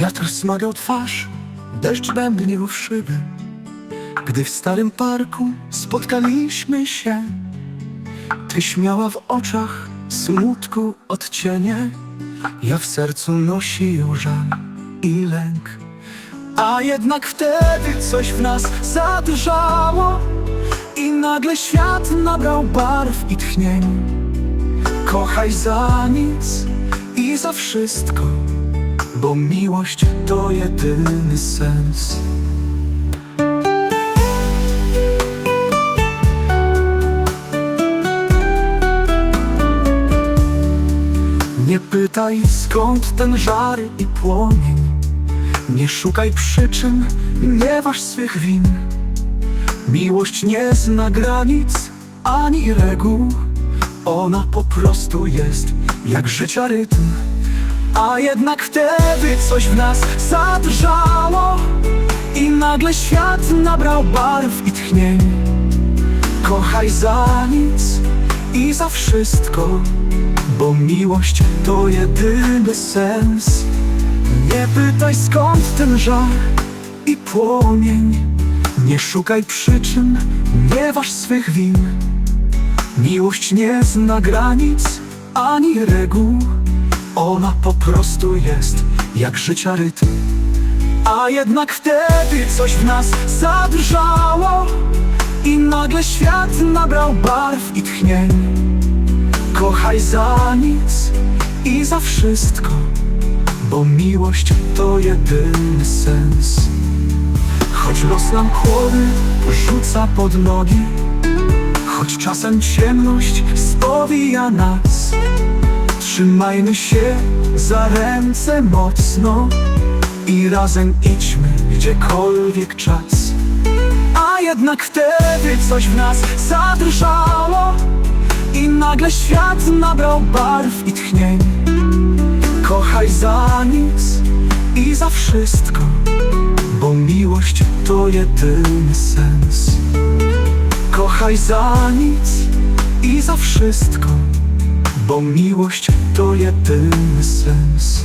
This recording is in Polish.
Wiatr smagiał twarz, deszcz bębnił w szyby. Gdy w starym parku spotkaliśmy się Ty śmiała w oczach smutku odcienie. Ja w sercu nosił żal i lęk A jednak wtedy coś w nas zadrżało I nagle świat nabrał barw i tchnień. Kochaj za nic i za wszystko Bo miłość to jedyny sens. Nie pytaj skąd ten żar i płomień Nie szukaj przyczyn, nie waż swych win. Miłość nie zna granic ani reguł. Ona po prostu jest jak życia rytm A jednak wtedy coś w nas zadrżało I nagle świat nabrał barw i tchnień. Kochaj za nic i za wszystko Bo miłość to jedyny sens. Nie pytaj skąd ten żar i płomień. Nie szukaj przyczyn, nie waż swych win. Miłość nie zna granic ani reguł Ona po prostu jest jak życia rytm A jednak wtedy coś w nas zadrżało I nagle świat nabrał barw i tchnień. Kochaj za nic i za wszystko Bo miłość to jedyny sens. Choć los nam chłody rzuca pod nogi Choć czasem ciemność spowija nas Trzymajmy się za ręce mocno I razem idźmy gdziekolwiek czas. A jednak wtedy coś w nas zadrżało I nagle świat nabrał barw i tchnień. Kochaj za nic i za wszystko Bo miłość to jedyny sens. Kochaj za nic i za wszystko Bo miłość to jedyny sens